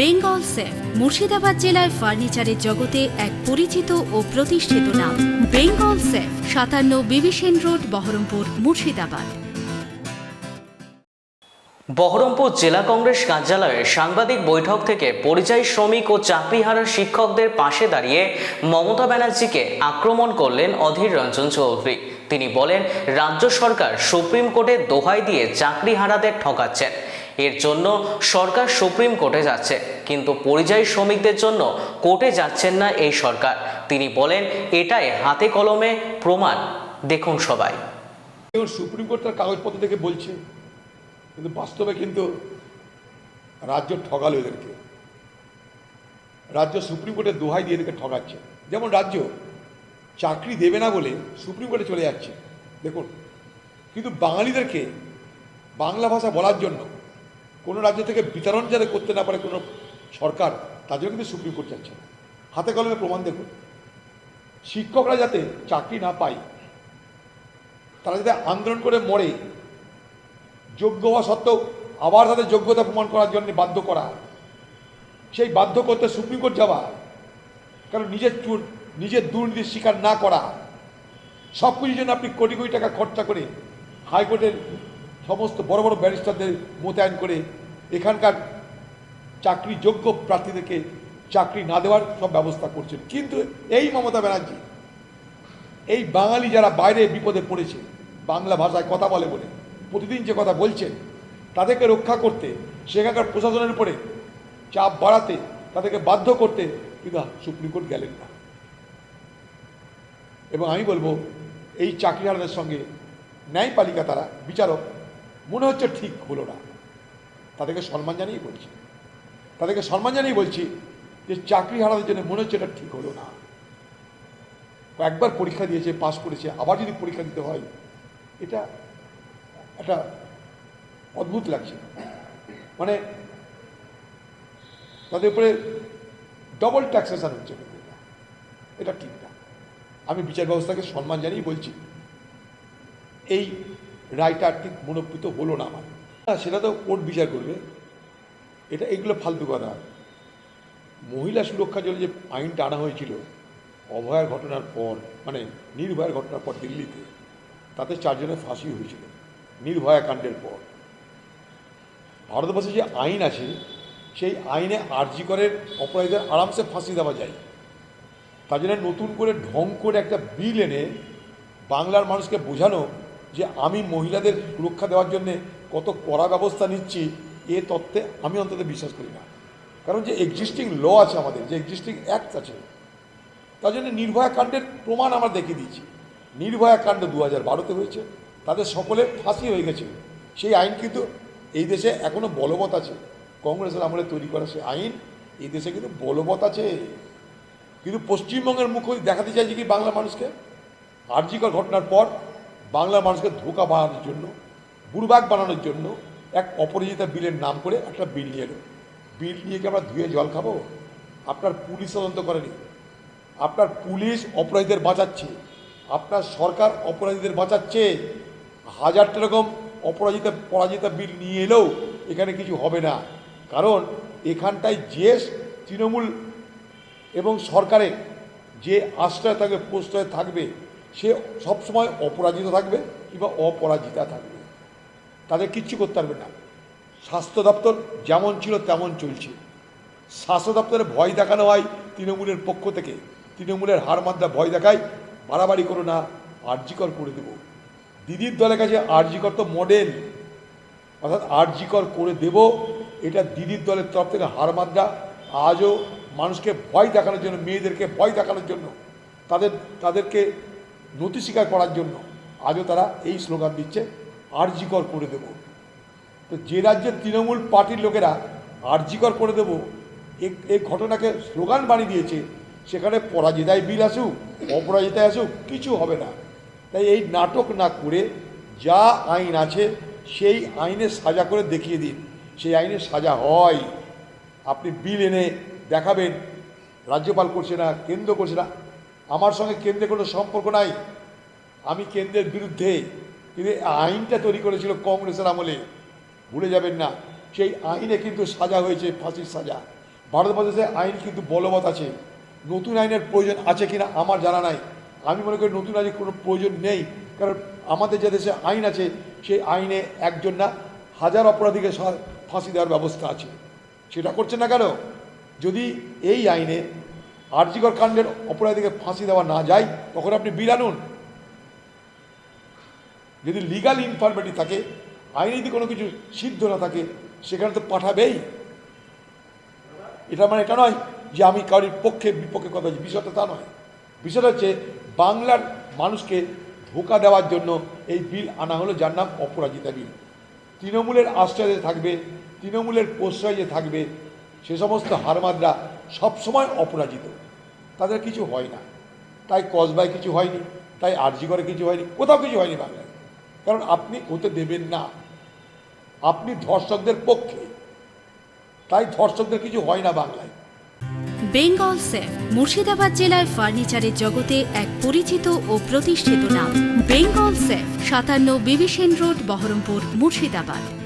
Bengal safe, Murshidabad জেলায় ফার্নিচারের জগতে এক পরিচিত ও প্রতিষ্ঠিত নাম। বেঙ্গল সেফ, সাতান্ন বিবিসেন রোড, বহরমপুর, মুর্শিদাবাদ। বহরমপুর জেলা কংগ্রেস কার্যালয়ে সাংবাদিক বৈঠক থেকে পরিযায়ী শ্রমিক ও চাকরিহারা শিক্ষকদের পাশে দাঁড়িয়ে মমতা ব্যানার্জিকে আক্রমণ করলেন অধীর রঞ্জন চৌধুরী। তিনি বলেন, রাজ্য সরকার সুপ্রিম কোর্টে দোহাই দিয়ে চাকরিহারাদের ঠকাচ্ছেন। এর জন্য সরকার সুপ্রিম কোর্টে যাচ্ছে, কিন্তু পরিযায়ী শ্রমিকদের জন্য কোর্টে যাচ্ছেন না এই সরকার। তিনি বলেন, এটাই হাতে কলমে প্রমাণ। দেখুন সবাই। সুপ্রিম কোর্ট তার কাগজপত্র থেকে বলছে, কিন্তু বাস্তবে কিন্তু রাজ্য ঠগালো এদেরকে। রাজ্য সুপ্রিম কোর্টের দোহাই দিয়ে এদেরকে ঠগাচ্ছে। যেমন রাজ্য চাকরি দেবে না বলে সুপ্রিম কোর্টে চলে যাচ্ছে। দেখুন, কিন্তু বাঙালিদেরকে বাংলা ভাষা বলার জন্য কোনো রাজ্য থেকে বিতরণ যাতে করতে না পারে কোনো সরকার, তার জন্য কিন্তু সুপ্রিম কোর্ট যাচ্ছে না। হাতে কলমে প্রমাণ দেখুন শিক্ষকরা যাতে চাকরি না পায়, তারা যাতে আন্দোলন করে মরে, যোগ্য হওয়া সত্ত্বেও আবার তাদের যোগ্যতা প্রমাণ করার জন্য বাধ্য করা, সেই বাধ্য করতে সুপ্রিম কোর্ট যাওয়া, কারণ নিজের চুর নিজের দুর্নীতির স্বীকার না করা সব কিছুর জন্য আপনি কোটি কোটি টাকা খরচা করে হাইকোর্টের সমস্ত বড় বড় ব্যারিস্টারদের মোতায়েন করে এখানকার চাকরি যোগ্য প্রার্থীদেরকে চাকরি না দেওয়ার সব ব্যবস্থা করছেন। কিন্তু এই মমতা ব্যানার্জি, এই বাঙালি যারা বাইরে বিপদে পড়েছে, বাংলা ভাষায় কথা বলে বলে, প্রতিদিন যে কথা বলছেন, তাদেরকে রক্ষা করতে, সেখানকার প্রশাসনের উপরে চাপ বাড়াতে, তাদেরকে বাধ্য করতে কিন্তু সুপ্রিম কোর্ট গেলেন না। এবং আমি বলব, এই চাকরিহারাদের সঙ্গে ন্যায়পালিকা তারা, বিচারক মনে হচ্ছে ঠিক হলো না। তাদেরকে সম্মান জানিয়ে বলছি। তাদেরকে সম্মান জানিয়ে বলছি যে চাকরি হারানোর জন্য মনে হচ্ছে এটা ঠিক হলো না। একবার পরীক্ষা দিয়েছে, পাশ করেছে, আবার যদি পরীক্ষা দিতে হয়, এটা একটা অদ্ভুত লাগছে। মানে তাদের উপরে ডবল ট্যাক্সেশন হচ্ছে এটা। এটা ঠিক না। আমি বিচার ব্যবস্থাকে সম্মান জানিয়ে বলছি, এই রায়টা ঠিক মনোপ্রীত হলো না আমার। না, সেটা তো কোর্ট বিচার করবে। এটা এগুলো ফালতু কথা। মহিলা সুরক্ষার জন্য যে আইনটা আনা হয়েছিল, অভয়ার ঘটনার পর মানে নির্ভয়ার ঘটনার পর দিল্লিতে, তাতে চারজনের ফাঁসি হয়েছিল, নির্ভয়া কাণ্ডের পর। ভারতবর্ষে যে আইন আছে, সেই আইনে আরজিকরের অপরাধীদের আরামসে ফাঁসি দেওয়া যায়। তার জন্য নতুন করে ঢং করে একটা বিল এনে বাংলার মানুষকে বোঝানো যে আমি মহিলাদের সুরক্ষা দেওয়ার জন্য কত কড়া ব্যবস্থা নিচ্ছি, এ তত্ত্বে আমি অন্তত বিশ্বাস করি না। কারণ যে এক্সিস্টিং ল আছে আমাদের, যে এক্সিস্টিং অ্যাক্ট আছে, তার জন্য নির্ভয়া কাণ্ডের প্রমাণ আমরা দেখিয়ে দিয়েছি। নির্ভয়া কাণ্ড দু হাজার বারোতে হয়েছে, তাদের সকলে ফাঁসি হয়ে গেছে। সেই আইন কিন্তু এই দেশে এখনও বলবৎ আছে। কংগ্রেসের আমলে তৈরি করা সেই আইন, এই দেশে কিন্তু বলবৎ আছে। কিন্তু পশ্চিমবঙ্গের মুখ্যমন্ত্রী দেখাতে চাইছে কি বাংলা মানুষকে? আর্যিকর ঘটনার পর বাংলার মানুষকে ধোকা বানানোর জন্য বুড়বাক বানানোর জন্য এক অপরাজিতা বিলের নাম করে একটা বিল নিয়ে এলো। বিল নিয়ে কি আমরা ধুয়ে জল খাব? আপনার পুলিশ তদন্ত করেনি। আপনার পুলিশ অপরাধীদের বাঁচাচ্ছে। আপনার সরকার অপরাধীদের বাঁচাচ্ছে। হাজারটা রকম অপরাজিতা, পরাজিতা বিল নিয়ে এলেও এখানে কিছু হবে না। কারণ এখানটায় যে তৃণমূল এবং সরকারের যে আশ্রয় থাকবে, প্রশ্রয় থাকবে সে সবসময় অপরাজিত থাকবে কিংবা অপরাজিতা থাকবে। তাদের কিচ্ছু করতে পারবে না। স্বাস্থ্য দপ্তর যেমন ছিল তেমন চলছে। স্বাস্থ্য দপ্তরে ভয় দেখানো হয় তৃণমূলের পক্ষ থেকে। তৃণমূলের হার মাত্রা ভয় দেখায়, বাড়াবাড়ি করো না, আর্জিকর করে দেব। দিদির দলের কাছে আর্জিকর তো মডেল অর্থাৎ আর্জিকর করে দেব, এটা দিদির দলের তরফ থেকে হার মাত্রা আজও মানুষকে ভয় দেখানোর জন্য, মেয়েদেরকে ভয় দেখানোর জন্য। তাদের, তাদেরকে নথি স্বীকার করার জন্য আজও তারা এই স্লোগান দিচ্ছে, আর্জিকর করে দেব। তো যে রাজ্যের তৃণমূল পার্টির লোকেরা আর্জিকর করে দেব এই ঘটনাকে স্লোগান বানিয়ে দিয়েছে, সেখানে পরাজিতায় বিল আসুক, অপরাজিতায় আসুক, কিছু হবে না। তাই এই নাটক না করে যা আইন আছে, সেই আইনে সাজা করে দেখিয়ে দিন। সেই আইনে সাজা হয়। আপনি বিল এনে দেখাবেন, রাজ্যপাল করছে না, কেন্দ্র করছে না। আমার সঙ্গে কেন্দ্রের কোনো সম্পর্ক নাই। আমি কেন্দ্রের বিরুদ্ধে কিন্তু আইনটা তৈরি করেছিল কংগ্রেসের আমলে। ভুলে যাবেন না, সেই আইনে কিন্তু সাজা হয়েছে, ফাঁসির সাজা। ভারতবর্ষে আইন কিন্তু বলবৎ আছে। নতুন আইনের প্রয়োজন আছে কিনা আমার জানা নাই। আমি মনে করি নতুন আইনের কোনো প্রয়োজন নেই, কারণ আমাদের যে দেশে আইন আছে, সেই আইনে একজন না হাজার অপরাধীকে ফাঁসি দেওয়ার ব্যবস্থা আছে। সেটা করছে না কেন? যদি এই আইনে আর্জিকর কাণ্ডের অপরাধীকে ফাঁসি দেওয়া না যায়, তখন আপনি বিল আনুন। যদি লিগাল ইনফরমেটি থাকে আইনে যদি কোনো কিছু সিদ্ধ না থাকে, সেখানে তো পাঠাবেই। এটা মানে এটা নয় যে আমি কারোর পক্ষে, বিপক্ষে কথা বলছি। বিষয়টা তা নয়। বিষয়টা হচ্ছে বাংলার মানুষকে ধোকা দেওয়ার জন্য এই বিল আনা হলো, যার নাম অপরাজিতা বিল। তৃণমূলের আশ্রয়ে থাকবে, তৃণমূলের প্রশ্রয় যে থাকবে, সে সমস্ত হারমাদরা সবসময় অপরাজিত। তাদের কিছু হয় না। তাই কসবায় কিছু হয়নি, তাই করে কিছু হয়নি, কোথাও কিছু হয়নি বাংলায়। কারণ আপনি হতে দেবেন না। আপনি ধর্ষকদের পক্ষে। তাই ধর্ষকদের কিছু হয় না বাংলায়। বেঙ্গল সেফ মুর্শিদাবাদ জেলায় ফার্নিচারের জগতে এক পরিচিত ও প্রতিষ্ঠিত নাম। বেঙ্গল সেফ সাতান্ন বিবিসেন রোড, বহরমপুর, মুর্শিদাবাদ।